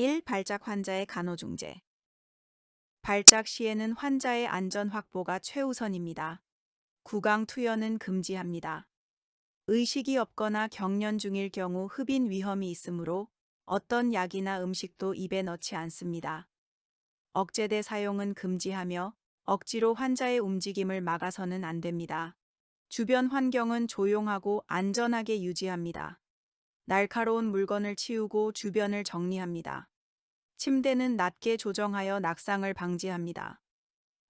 1. 발작 환자의 간호중재 발작 시에는 환자의 안전 확보가 최우선입니다. 구강 투여는 금지합니다. 의식이 없거나 경련 중일 경우 흡인 위험이 있으므로 어떤 약이나 음식도 입에 넣지 않습니다. 억제대 사용은 금지하며 억지로 환자의 움직임을 막아서는 안 됩니다. 주변 환경은 조용하고 안전하게 유지합니다. 날카로운 물건을 치우고 주변을 정리합니다. 침대는 낮게 조정하여 낙상을 방지합니다.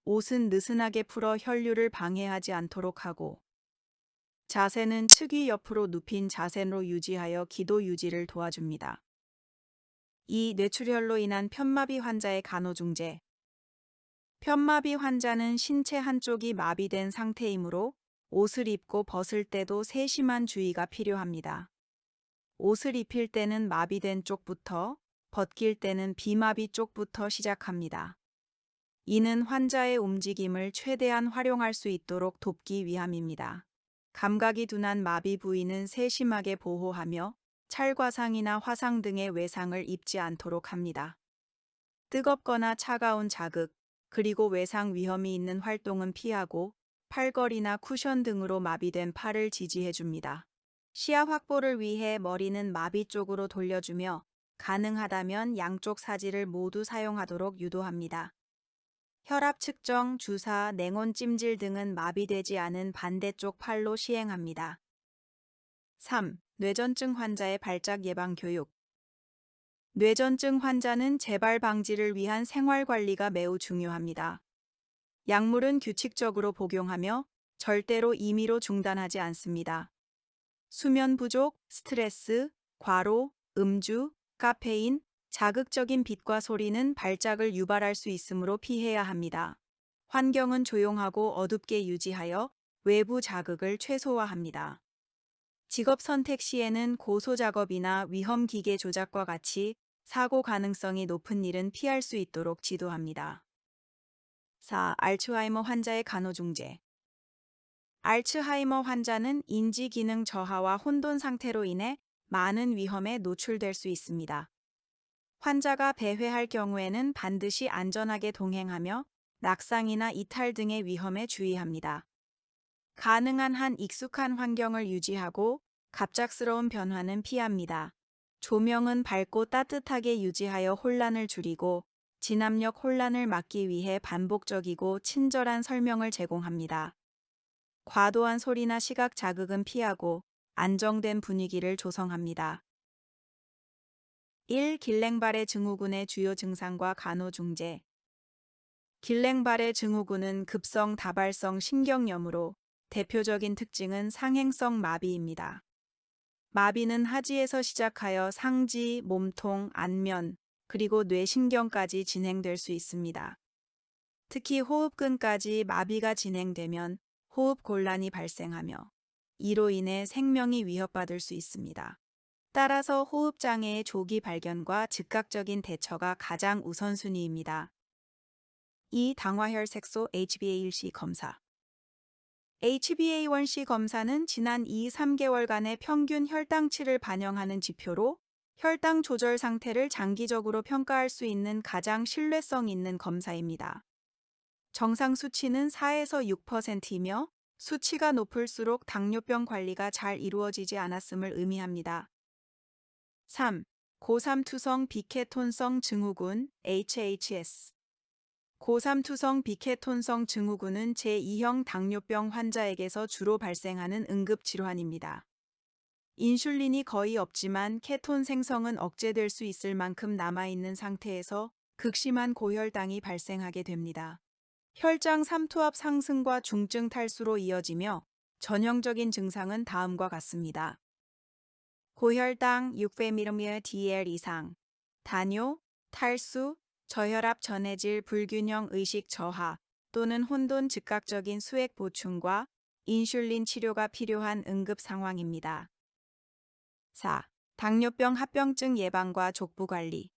옷은 느슨하게 풀어 혈류를 방해하지 않도록 하고 자세는 측위 옆으로 눕힌 자세로 유지하여 기도 유지를 도와줍니다. 이 뇌출혈로 인한 편마비 환자의 간호중재 편마비 환자는 신체 한쪽이 마비된 상태이므로 옷을 입고 벗을 때도 세심한 주의가 필요합니다. 옷을 입힐 때는 마비된 쪽부터, 벗길 때는 비마비 쪽부터 시작합니다. 이는 환자의 움직임을 최대한 활용할 수 있도록 돕기 위함입니다. 감각이 둔한 마비 부위는 세심하게 보호하며 찰과상이나 화상 등의 외상을 입지 않도록 합니다. 뜨겁거나 차가운 자극, 그리고 외상 위험이 있는 활동은 피하고 팔걸이나 쿠션 등으로 마비된 팔을 지지해 줍니다. 시야 확보를 위해 머리는 마비 쪽으로 돌려주며 가능하다면 양쪽 사지를 모두 사용하도록 유도합니다. 혈압 측정, 주사, 냉온 찜질 등은 마비되지 않은 반대쪽 팔로 시행합니다. 3. 뇌전증 환자의 발작 예방 교육 뇌전증 환자는 재발 방지를 위한 생활 관리가 매우 중요합니다. 약물은 규칙적으로 복용하며 절대로 임의로 중단하지 않습니다. 수면 부족, 스트레스, 과로, 음주, 카페인, 자극적인 빛과 소리는 발작을 유발할 수 있으므로 피해야 합니다. 환경은 조용하고 어둡게 유지하여 외부 자극을 최소화합니다. 직업 선택 시에는 고소 작업이나 위험 기계 조작과 같이 사고 가능성이 높은 일은 피할 수 있도록 지도합니다. 4. 알츠하이머 환자의 간호중재 알츠하이머 환자는 인지 기능 저하와 혼돈 상태로 인해 많은 위험에 노출될 수 있습니다. 환자가 배회할 경우에는 반드시 안전하게 동행하며 낙상이나 이탈 등의 위험에 주의합니다. 가능한 한 익숙한 환경을 유지하고 갑작스러운 변화는 피합니다. 조명은 밝고 따뜻하게 유지하여 혼란을 줄이고 진압력 혼란을 막기 위해 반복적이고 친절한 설명을 제공합니다. 과도한 소리나 시각 자극은 피하고 안정된 분위기를 조성합니다. 1. 길랭발의 증후군의 주요 증상과 간호중재 길랭발의 증후군은 급성 다발성 신경염으로 대표적인 특징은 상행성 마비입니다. 마비는 하지에서 시작하여 상지, 몸통, 안면, 그리고 뇌신경까지 진행될 수 있습니다. 특히 호흡근까지 마비가 진행되면 호흡 곤란이 발생하며 이로 인해 생명이 위협받을 수 있습니다. 따라서 호흡장애의 조기 발견과 즉각적인 대처가 가장 우선순위입니다. 2. 당화혈색소 HbA1c 검사 HbA1c 검사는 지난 2, 3개월간의 평균 혈당치를 반영하는 지표로 혈당 조절 상태를 장기적으로 평가할 수 있는 가장 신뢰성 있는 검사입니다. 정상 수치는 4에서 6%이며 수치가 높을수록 당뇨병 관리가 잘 이루어지지 않았음을 의미합니다. 3. 고삼투성 비케톤성 증후군 HHS 고삼투성 비케톤성 증후군은 제2형 당뇨병 환자에게서 주로 발생하는 응급 질환입니다. 인슐린이 거의 없지만 케톤 생성은 억제될 수 있을 만큼 남아있는 상태에서 극심한 고혈당이 발생하게 됩니다. 혈장 삼투압 상승과 중증 탈수로 이어지며 전형적인 증상은 다음과 같습니다. 고혈당 600ml DL 이상, 단뇨, 탈수, 저혈압 전해질 불균형 의식 저하 또는 혼돈 즉각적인 수액 보충과 인슐린 치료가 필요한 응급 상황입니다. 4. 당뇨병 합병증 예방과 족부 관리.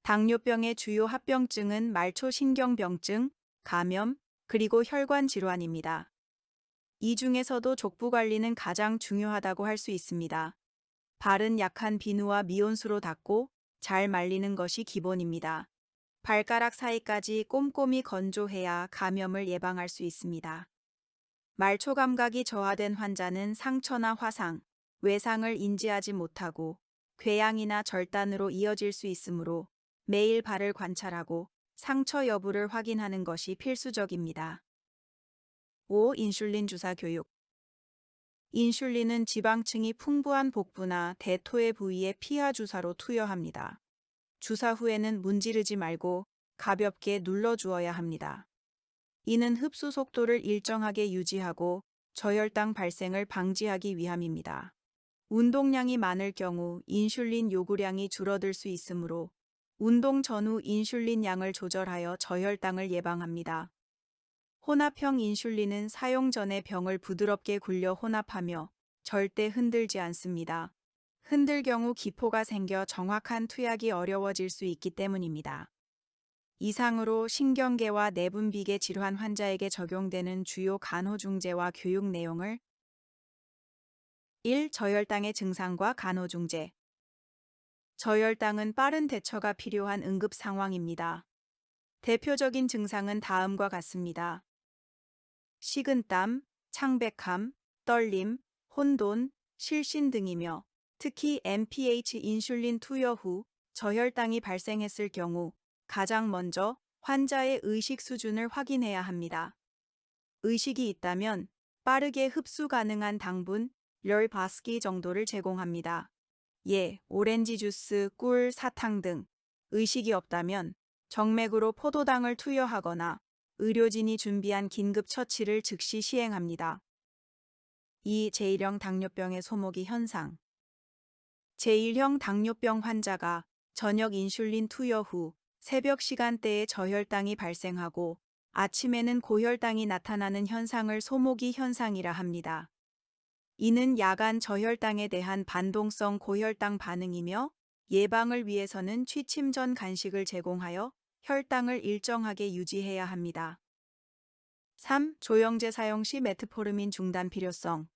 당뇨병의 주요 합병증은 말초신경병증, 감염, 그리고 혈관 질환입니다. 이 중에서도 족부 관리는 가장 중요하다고 할 수 있습니다. 발은 약한 비누와 미온수로 닦고 잘 말리는 것이 기본입니다. 발가락 사이까지 꼼꼼히 건조해야 감염을 예방할 수 있습니다. 말초 감각이 저하된 환자는 상처나 화상, 외상을 인지하지 못하고 궤양이나 절단으로 이어질 수 있으므로 매일 발을 관찰하고 상처 여부를 확인하는 것이 필수적입니다. 5. 인슐린 주사 교육 인슐린은 지방층이 풍부한 복부나 대토의 부위에 피하 주사로 투여합니다. 주사 후에는 문지르지 말고 가볍게 눌러주어야 합니다. 이는 흡수 속도를 일정하게 유지하고 저혈당 발생을 방지하기 위함입니다. 운동량이 많을 경우 인슐린 요구량이 줄어들 수 있으므로 운동 전후 인슐린 양을 조절하여 저혈당을 예방합니다. 혼합형 인슐린은 사용 전에 병을 부드럽게 굴려 혼합하며 절대 흔들지 않습니다. 흔들 경우 기포가 생겨 정확한 투약이 어려워질 수 있기 때문입니다. 이상으로 신경계와 내분비계 질환 환자에게 적용되는 주요 간호중재와 교육 내용을 1. 저혈당의 증상과 간호중재 저혈당은 빠른 대처가 필요한 응급 상황입니다. 대표적인 증상은 다음과 같습니다. 식은땀, 창백함, 떨림, 혼돈, 실신 등이며 특히 MPH 인슐린 투여 후 저혈당이 발생했을 경우 가장 먼저 환자의 의식 수준을 확인해야 합니다. 의식이 있다면 빠르게 흡수 가능한 당분, 열 바스키 정도를 제공합니다. 예, 오렌지 주스, 꿀, 사탕 등 의식이 없다면 정맥으로 포도당을 투여하거나 의료진이 준비한 긴급 처치를 즉시 시행합니다. 2. 제1형 당뇨병의 소모기 현상 제1형 당뇨병 환자가 저녁 인슐린 투여 후 새벽 시간대에 저혈당이 발생하고 아침에는 고혈당이 나타나는 현상을 소모기 현상이라 합니다. 이는 야간 저혈당에 대한 반동성 고혈당 반응이며 예방을 위해서는 취침 전 간식을 제공하여 혈당을 일정하게 유지해야 합니다. 3. 조영제 사용 시 메트포르민 중단 필요성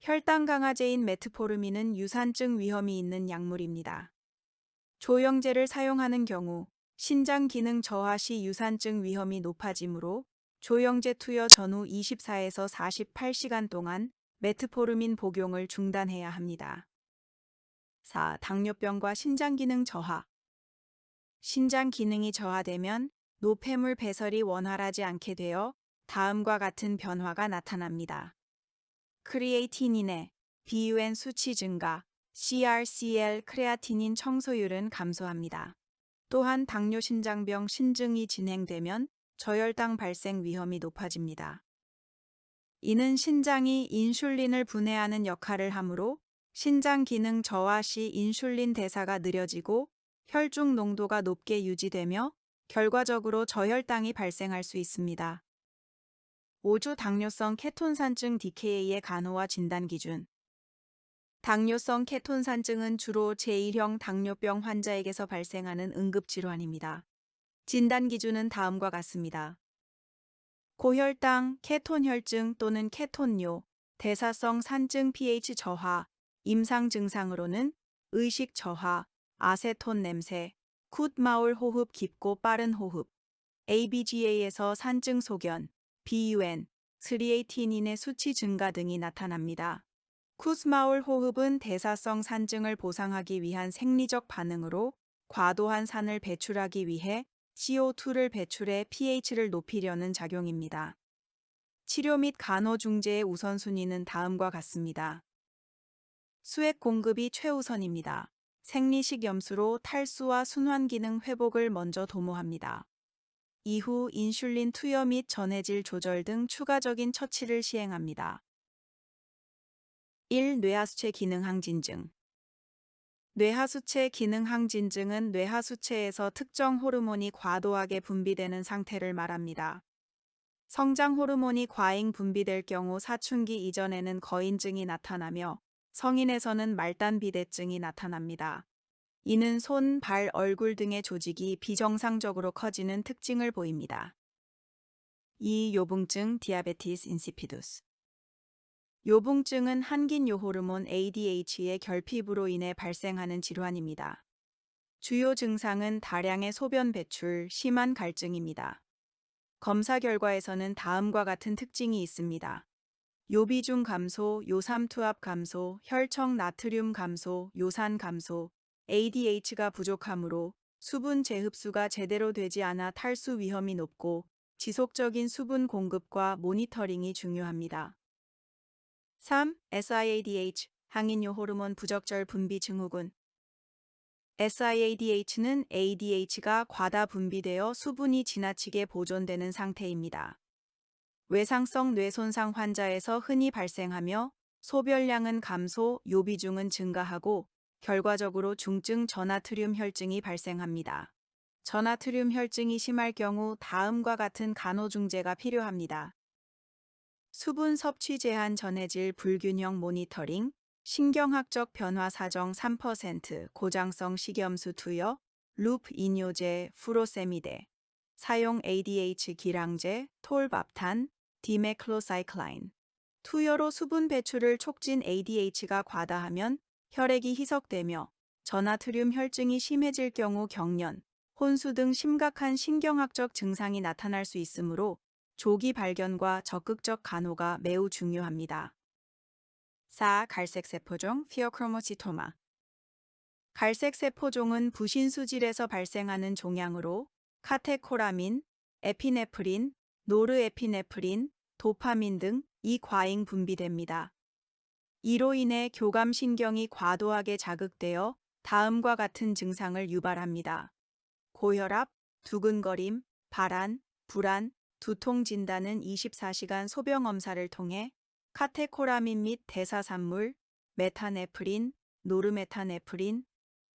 혈당 강화제인 메트포르민은 유산증 위험이 있는 약물입니다. 조영제를 사용하는 경우 신장 기능 저하 시 유산증 위험이 높아지므로 조영제 투여 전후 24에서 48시간 동안 메트포르민 복용을 중단해야 합니다. 4. 당뇨병과 신장 기능 저하 신장 기능이 저하되면 노폐물 배설이 원활하지 않게 되어 다음과 같은 변화가 나타납니다. 크리에이티닌의 BUN 수치 증가, CRCL 크레아티닌 청소율은 감소합니다. 또한 당뇨 신장병 신증이 진행되면 저혈당 발생 위험이 높아집니다. 이는 신장이 인슐린을 분해하는 역할을 하므로 신장 기능 저하 시 인슐린 대사가 느려지고 혈중 농도가 높게 유지되며 결과적으로 저혈당이 발생할 수 있습니다. 5주 당뇨성 케톤산증 DKA의 간호와 진단 기준 당뇨성 케톤산증은 주로 제1형 당뇨병 환자에게서 발생하는 응급질환입니다. 진단 기준은 다음과 같습니다. 고혈당, 케톤혈증 또는 케톤뇨, 대사성 산증 pH 저하, 임상 증상으로는 의식 저하, 아세톤 냄새, 굿마울 호흡 깊고 빠른 호흡, ABGA에서 산증 소견, BUN, 스리에이티닌의 수치 증가 등이 나타납니다. 쿠스마울 호흡은 대사성 산증을 보상하기 위한 생리적 반응으로 과도한 산을 배출하기 위해 CO2를 배출해 pH를 높이려는 작용입니다. 치료 및 간호 중재의 우선순위는 다음과 같습니다. 수액 공급이 최우선입니다. 생리식 염수로 탈수와 순환 기능 회복을 먼저 도모합니다. 이후 인슐린 투여 및 전해질 조절 등 추가적인 처치를 시행합니다. 1. 뇌하수체 기능 항진증 뇌하수체 기능 항 진증은 뇌하수체에서 특정 호르몬이 과도하게 분비되는 상태를 말합니다. 성장 호르몬이 과잉 분비될 경우 사춘기 이전에는 거인증이 나타나며 성인에서는 말단 비대증이 나타납니다. 이는 손, 발, 얼굴 등의 조직이 비정상적으로 커지는 특징을 보입니다. 2. 요붕증 디아베티스 인시피두스 요붕증은 한긴 요 호르몬 ADH의 결핍으로 인해 발생하는 질환입니다. 주요 증상은 다량의 소변 배출, 심한 갈증입니다. 검사 결과에서는 다음과 같은 특징이 있습니다. 요비중 감소, 요삼 투합 감소, 혈청 나트륨 감소, 요산 감소, ADH가 부족하므로 수분 재흡수가 제대로 되지 않아 탈수 위험이 높고 지속적인 수분 공급과 모니터링이 중요합니다. 3. SIADH 항인효 호르몬 부적절 분비 증후군 SIADH는 ADH가 과다 분비되어 수분이 지나치게 보존되는 상태입니다. 외상성 뇌손상 환자에서 흔히 발생하며 소별량은 감소, 요비중은 증가하고 결과적으로 중증 전하트륨 혈증이 발생합니다. 전하트륨 혈증이 심할 경우 다음과 같은 간호중재가 필요합니다. 수분 섭취 제한 전해질 불균형 모니터링, 신경학적 변화 사정 3%, 고장성 식염수 투여, 룹 이뇨제, furosemide, 사용 ADH 기량제, 톨밥탄, 디메클로사이클라인. 투여로 수분 배출을 촉진 ADH가 과다하면 혈액이 희석되며 전하트륨 혈증이 심해질 경우 경련, 혼수 등 심각한 신경학적 증상이 나타날 수 있으므로 조기 발견과 적극적 간호가 매우 중요합니다. 4. 갈색 세포종 피어크로모시토마 갈색 세포종은 부신수질에서 발생하는 종양으로 카테코라민, 에피네프린, 노르에피네프린, 도파민 등 이 과잉 분비됩니다. 이로 인해 교감신경이 과도하게 자극되어 다음과 같은 증상을 유발합니다. 고혈압, 두근거림, 발한, 불안, 두통 진단은 24시간 소변 검사를 통해 카테코라민 및 대사산물, 메타네프린, 노르메타네프린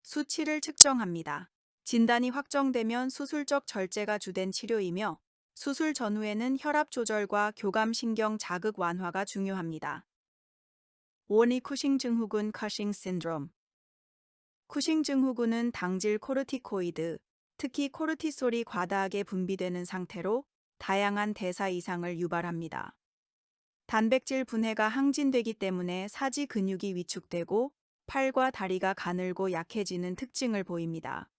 수치를 측정합니다. 진단이 확정되면 수술적 절제가 주된 치료이며 수술 전후에는 혈압 조절과 교감신경 자극 완화가 중요합니다. 원이 쿠싱 증후군 커싱 신드롬 쿠싱 증후군은 당질 코르티코이드, 특히 코르티솔이 과다하게 분비되는 상태로 다양한 대사 이상을 유발합니다. 단백질 분해가 항진되기 때문에 사지 근육이 위축되고 팔과 다리가 가늘고 약해지는 특징을 보입니다.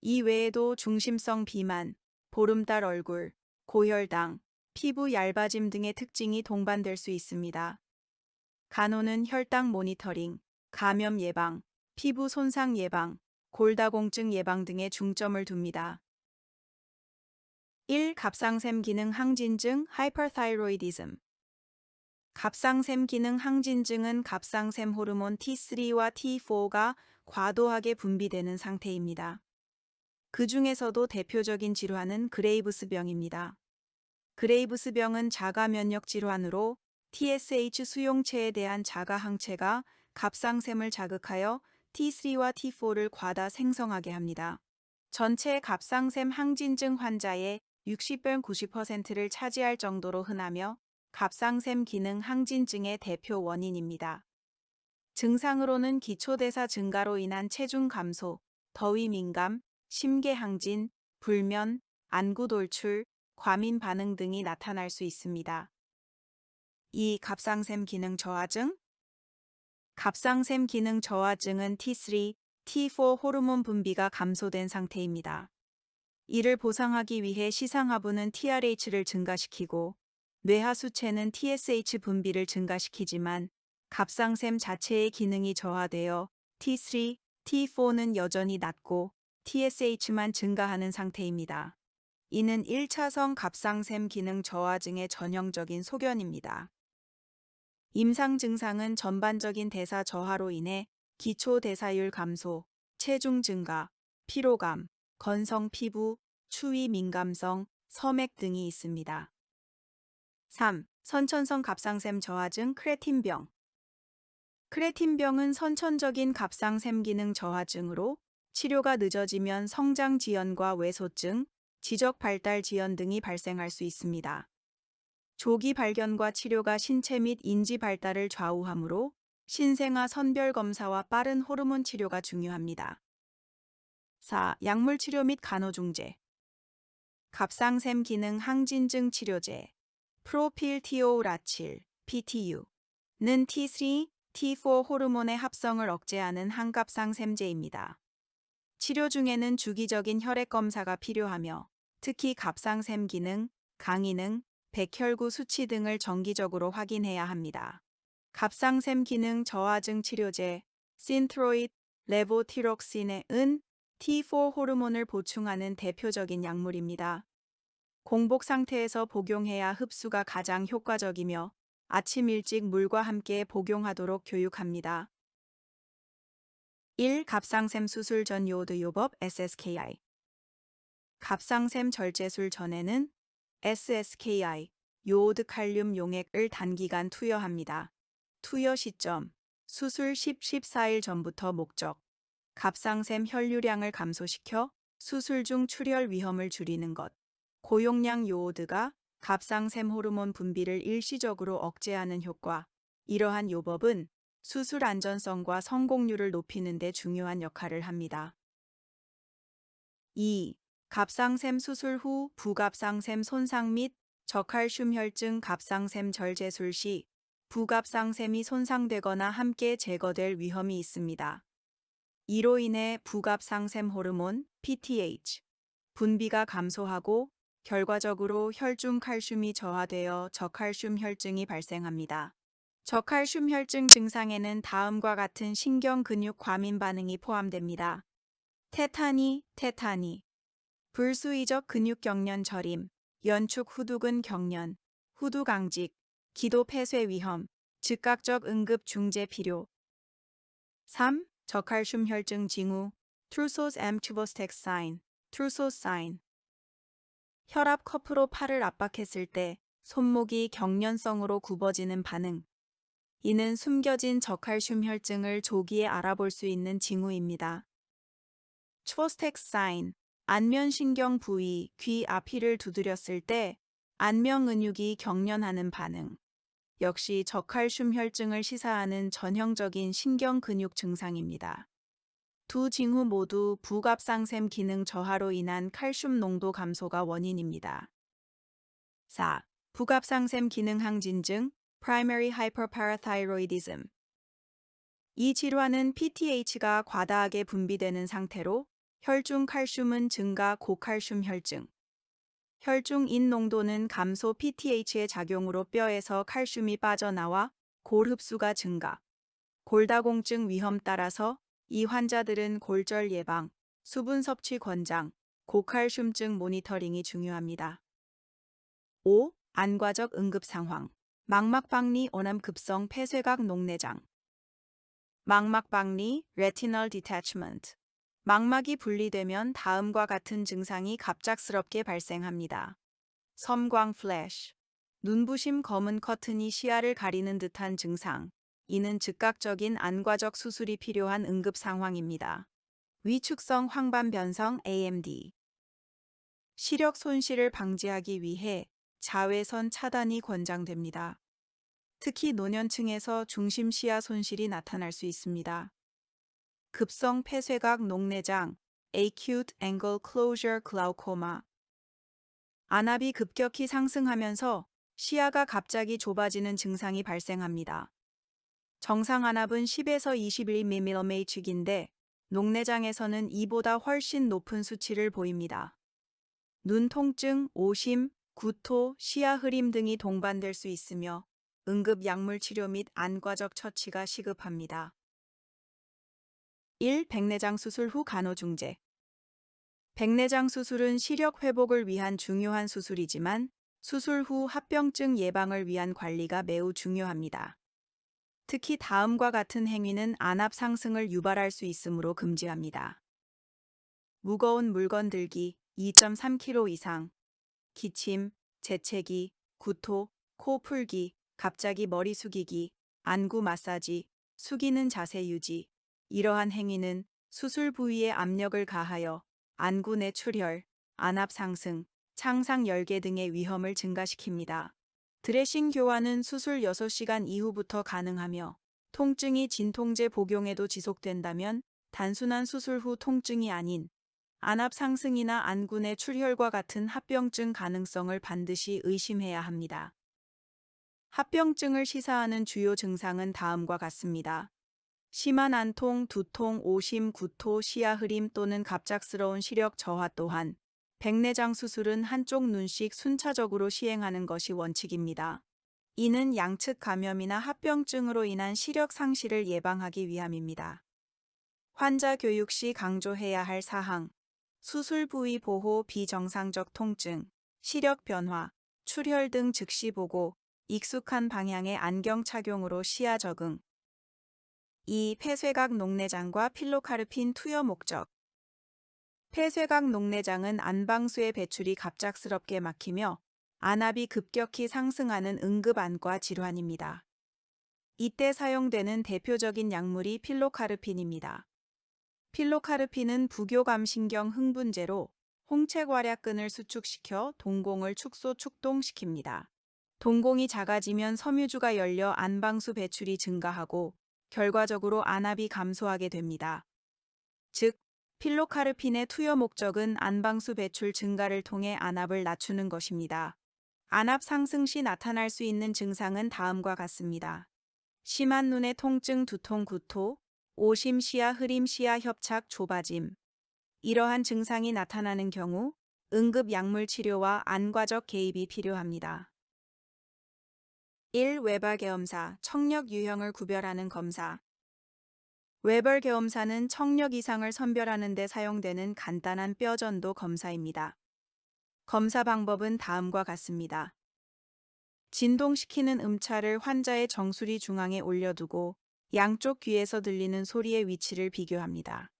이 외에도 중심성 비만, 보름달 얼굴, 고혈당, 피부 얇아짐 등의 특징이 동반될 수 있습니다. 간호는 혈당 모니터링, 감염 예방, 피부 손상 예방, 골다공증 예방 등에 중점을 둡니다. 1. 갑상샘 기능 항진증 하이퍼타이로이디즘 갑상샘 기능 항진증은 갑상샘 호르몬 T3와 T4가 과도하게 분비되는 상태입니다. 그 중에서도 대표적인 질환은 그레이브스 병입니다. 그레이브스 병은 자가 면역 질환으로 TSH 수용체에 대한 자가 항체가 갑상샘을 자극하여 T3와 T4를 과다 생성하게 합니다. 전체 갑상샘 항진증 환자의 60별 90%를 차지할 정도로 흔하며 갑상샘 기능 항진증의 대표 원인입니다. 증상으로는 기초대사 증가로 인한 체중 감소, 더위 민감, 심계 항진, 불면, 안구 돌출, 과민 반응 등이 나타날 수 있습니다. 이 갑상샘 기능 저하증 갑상샘 기능 저하증은 T3, T4 호르몬 분비가 감소된 상태입니다. 이를 보상하기 위해 시상하부는 TRH를 증가시키고 뇌하수체는 TSH 분비를 증가시키지만 갑상샘 자체의 기능이 저하되어 T3, T4는 여전히 낮고 TSH만 증가하는 상태입니다. 이는 1차성 갑상샘 기능 저하증의 전형적인 소견입니다. 임상 증상은 전반적인 대사 저하로 인해 기초 대사율 감소, 체중 증가, 피로감, 건성 피부, 추위 민감성, 섬액 등이 있습니다. 3. 선천성 갑상샘 저하증 크레틴병 크레틴병은 선천적인 갑상샘 기능 저하증으로 치료가 늦어지면 성장 지연과 외소증, 지적 발달 지연 등이 발생할 수 있습니다. 조기 발견과 치료가 신체 및 인지 발달을 좌우하므로 신생아 선별 검사와 빠른 호르몬 치료가 중요합니다. 4. 약물 치료 및 간호중재 갑상샘 기능 항진증 치료제 프로필티오라칠, PTU는 T3, T4 호르몬의 합성을 억제하는 항갑상샘제입니다. 치료 중에는 주기적인 혈액 검사가 필요하며 특히 갑상샘 기능, 강이능, 백혈구 수치 등을 정기적으로 확인해야 합니다. 갑상샘 기능 저하증 치료제 신트로이드, 레보티록신은 T4 호르몬을 보충하는 대표적인 약물입니다. 공복 상태에서 복용해야 흡수가 가장 효과적이며 아침 일찍 물과 함께 복용하도록 교육합니다. 1. 갑상샘 수술 전 요오드 요법 SSKI 갑상샘 절제술 전에는 SSKI 요오드 칼륨 용액을 단기간 투여합니다. 투여 시점 수술 10, 14일 전부터 목적 갑상샘 혈류량을 감소시켜 수술 중 출혈 위험을 줄이는 것. 고용량 요오드가 갑상샘 호르몬 분비를 일시적으로 억제하는 효과. 이러한 요법은 수술 안전성과 성공률을 높이는 데 중요한 역할을 합니다. 2. 갑상샘 수술 후 부갑상샘 손상 및 저칼슘 혈증 갑상샘 절제술 시 부갑상샘이 손상되거나 함께 제거될 위험이 있습니다. 이로 인해 부갑상샘 호르몬 PTH 분비가 감소하고 결과적으로 혈중 칼슘이 저하되어 저칼슘 혈증이 발생합니다. 저칼슘 혈증 증상에는 다음과 같은 신경 근육 과민 반응이 포함됩니다. 테타니, 테타니, 불수의적 근육 경련 저림, 연축 후두근 경련, 후두 강직, 기도 폐쇄 위험, 즉각적 응급 중재 필요. 3. 저칼슘 혈증 징후, 트루소스 M 투보스텍 사인, 트루소스 사인. 혈압 커프로 팔을 압박했을 때 손목이 경련성으로 굽어지는 반응. 이는 숨겨진 저칼슘 혈증을 조기에 알아볼 수 있는 징후입니다. 추보스텍 사인, 안면신경 부위, 귀 앞이를 두드렸을 때 안면 근육이 경련하는 반응. 역시 저칼슘 혈증을 시사하는 전형적인 신경 근육 증상입니다. 두 징후 모두 부갑상샘 기능 저하로 인한 칼슘 농도 감소가 원인입니다. 4. 부갑상샘 기능 항진증 Primary Hyperparathyroidism 이 질환은 PTH가 과다하게 분비되는 상태로 혈중 칼슘은 증가 고칼슘 혈증, 혈중 인 농도는 감소 PTH의 작용으로 뼈에서 칼슘이 빠져나와 골 흡수가 증가. 골다공증 위험 따라서 이 환자들은 골절 예방, 수분 섭취 권장, 고칼슘증 모니터링이 중요합니다. 5. 안과적 응급 상황. 망막박리 오남 급성 폐쇄각 녹내장. 망막박리 retinal detachment. 망막이 분리되면 다음과 같은 증상이 갑작스럽게 발생합니다. 섬광 플래시, 눈부심 검은 커튼이 시야를 가리는 듯한 증상. 이는 즉각적인 안과적 수술이 필요한 응급 상황입니다. 위축성 황반 변성 AMD 시력 손실을 방지하기 위해 자외선 차단이 권장됩니다. 특히 노년층에서 중심 시야 손실이 나타날 수 있습니다. 급성 폐쇄각 녹내장 acute angle closure glaucoma 안압이 급격히 상승하면서 시야가 갑자기 좁아지는 증상이 발생합니다. 정상 안압은 10에서 21mmHg인데 녹내장에서는 이보다 훨씬 높은 수치를 보입니다. 눈 통증, 오심, 구토, 시야 흐림 등이 동반될 수 있으며 응급 약물 치료 및 안과적 처치가 시급합니다. 1. 백내장 수술 후 간호중재 백내장 수술은 시력 회복을 위한 중요한 수술이지만 수술 후 합병증 예방을 위한 관리가 매우 중요합니다. 특히 다음과 같은 행위는 안압 상승을 유발할 수 있으므로 금지합니다. 무거운 물건 들기 2.3kg 이상, 기침, 재채기, 구토, 코 풀기, 갑자기 머리 숙이기, 안구 마사지, 숙이는 자세 유지, 이러한 행위는 수술 부위에 압력을 가하여 안구 내 출혈, 안압 상승, 창상 열계 등의 위험을 증가시킵니다. 드레싱 교환은 수술 6시간 이후부터 가능하며 통증이 진통제 복용에도 지속된다면 단순한 수술 후 통증이 아닌 안압 상승이나 안구 내 출혈과 같은 합병증 가능성을 반드시 의심해야 합니다. 합병증을 시사하는 주요 증상은 다음과 같습니다. 심한 안통, 두통, 오심, 구토, 시야 흐림 또는 갑작스러운 시력 저하 또한 백내장 수술은 한쪽 눈씩 순차적으로 시행하는 것이 원칙입니다. 이는 양측 감염이나 합병증으로 인한 시력 상실을 예방하기 위함입니다. 환자 교육 시 강조해야 할 사항, 수술 부위 보호 비정상적 통증, 시력 변화, 출혈 등 즉시 보고, 익숙한 방향의 안경 착용으로 시야 적응. 2. 폐쇄각 녹내장과 필로카르핀 투여 목적. 폐쇄각 녹내장은 안방수의 배출이 갑작스럽게 막히며 안압이 급격히 상승하는 응급 안과 질환입니다. 이때 사용되는 대표적인 약물이 필로카르핀입니다. 필로카르핀은 부교감신경 흥분제로 홍채괄약근을 수축시켜 동공을 축소 축동시킵니다. 동공이 작아지면 섬유주가 열려 안방수 배출이 증가하고 결과적으로 안압이 감소하게 됩니다. 즉, 필로카르핀의 투여 목적은 안방수 배출 증가를 통해 안압을 낮추는 것입니다. 안압 상승 시 나타날 수 있는 증상은 다음과 같습니다. 심한 눈의 통증, 두통, 구토, 오심, 시야, 흐림, 시야, 협착, 좁아짐. 이러한 증상이 나타나는 경우 응급 약물 치료와 안과적 개입이 필요합니다. 1. 외발 계엄사, 청력 유형을 구별하는 검사. 외벌 계엄사는 청력 이상을 선별하는 데 사용되는 간단한 뼈전도 검사입니다. 검사 방법은 다음과 같습니다. 진동시키는 음차를 환자의 정수리 중앙에 올려두고 양쪽 귀에서 들리는 소리의 위치를 비교합니다.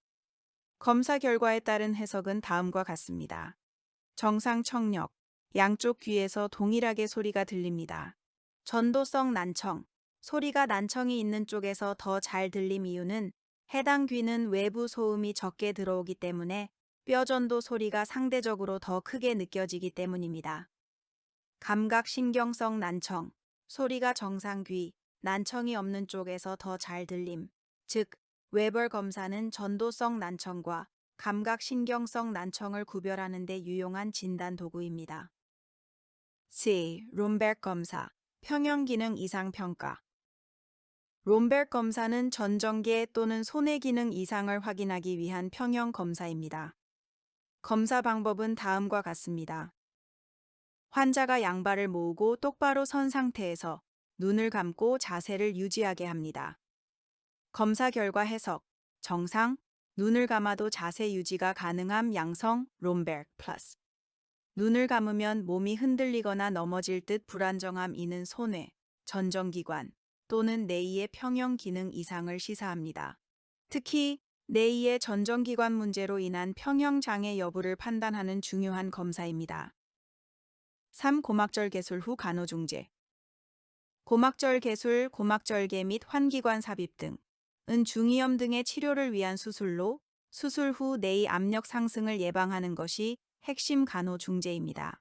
검사 결과에 따른 해석은 다음과 같습니다. 정상 청력, 양쪽 귀에서 동일하게 소리가 들립니다. 전도성 난청, 소리가 난청이 있는 쪽에서 더 잘 들림 이유는 해당 귀는 외부 소음이 적게 들어오기 때문에 뼈전도 소리가 상대적으로 더 크게 느껴지기 때문입니다. 감각신경성 난청, 소리가 정상 귀, 난청이 없는 쪽에서 더 잘 들림, 즉 웨벌 검사는 전도성 난청과 감각신경성 난청을 구별하는 데 유용한 진단 도구입니다. C. 롬베르 검사, 평형기능 이상 평가 롬베르 검사는 전정계 또는 손의 기능 이상을 확인하기 위한 평형 검사입니다. 검사 방법은 다음과 같습니다. 환자가 양발을 모으고 똑바로 선 상태에서 눈을 감고 자세를 유지하게 합니다. 검사 결과 해석, 정상, 눈을 감아도 자세 유지가 가능함 양성 롬베르 플러스. 눈을 감으면 몸이 흔들리거나 넘어질 듯 불안정함 이는 손해, 전정기관 또는 내이의 평형 기능 이상을 시사합니다. 특히 내이의 전정기관 문제로 인한 평형 장애 여부를 판단하는 중요한 검사입니다. 3. 고막절 개술 후 간호중재 고막절 개술, 고막절개 및 환기관 삽입 등은 중이염 등의 치료를 위한 수술로 수술 후 내의 압력 상승을 예방하는 것이 핵심 간호 중재입니다.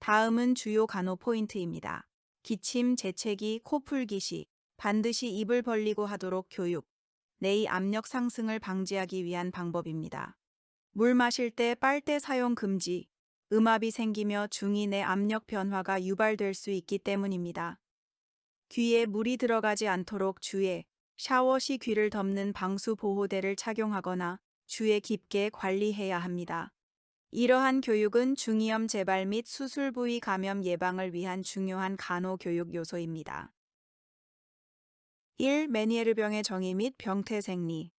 다음은 주요 간호 포인트입니다. 기침, 재채기, 코 풀기 시 반드시 입을 벌리고 하도록 교육. 내의 압력 상승을 방지하기 위한 방법입니다. 물 마실 때 빨대 사용 금지. 음압이 생기며 중이 내 압력 변화가 유발될 수 있기 때문입니다. 귀에 물이 들어가지 않도록 주에 샤워 시 귀를 덮는 방수 보호대를 착용하거나 주에 깊게 관리해야 합니다. 이러한 교육은 중이염 재발 및 수술 부위 감염 예방을 위한 중요한 간호 교육 요소입니다. 1. 메니에르병의 정의 및 병태 생리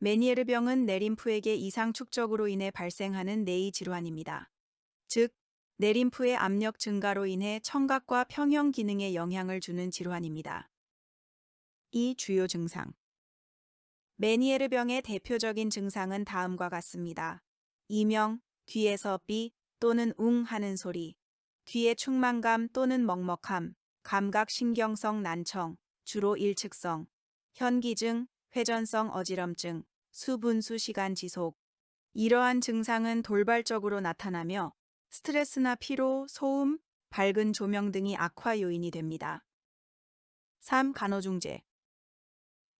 메니에르병은 내림프에게 이상 축적으로 인해 발생하는 내의 질환입니다. 즉, 내림프의 압력 증가로 인해 청각과 평형 기능에 영향을 주는 질환입니다. 이 주요 증상 메니에르병의 대표적인 증상은 다음과 같습니다. 이명, 귀에서 삐 또는 웅 하는 소리, 귀의 충만감 또는 먹먹함, 감각신경성 난청, 주로 일측성, 현기증, 회전성 어지럼증, 수분수 시간 지속. 이러한 증상은 돌발적으로 나타나며 스트레스나 피로, 소음, 밝은 조명 등이 악화 요인이 됩니다. 3. 간호중재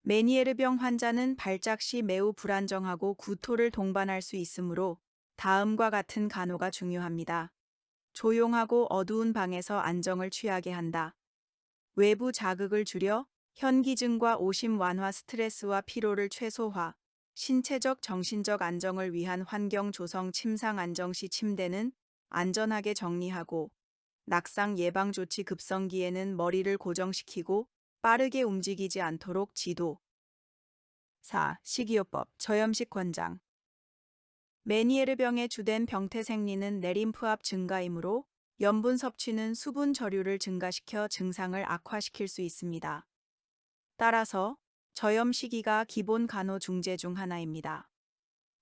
메니에르병 환자는 발작 시 매우 불안정하고 구토를 동반할 수 있으므로 다음과 같은 간호가 중요합니다. 조용하고 어두운 방에서 안정을 취하게 한다. 외부 자극을 줄여 현기증과 오심 완화 스트레스와 피로를 최소화, 신체적 정신적 안정을 위한 환경 조성 침상 안정 시 침대는 안전하게 정리하고 낙상 예방 조치 급성기에는 머리를 고정시키고 빠르게 움직이지 않도록 지도. 4. 식이요법 저염식 권장 메니에르병의 주된 병태 생리는 내림프압 증가이므로 염분 섭취는 수분 저류를 증가시켜 증상을 악화시킬 수 있습니다. 따라서 저염 시기가 기본 간호 중재 중 하나입니다.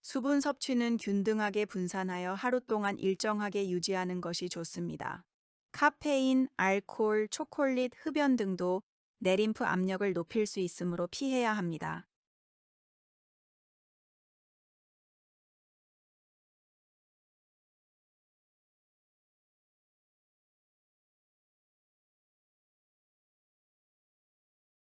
수분 섭취는 균등하게 분산하여 하루 동안 일정하게 유지하는 것이 좋습니다. 카페인, 알코올, 초콜릿, 흡연 등도 내림프 압력을 높일 수 있으므로 피해야 합니다.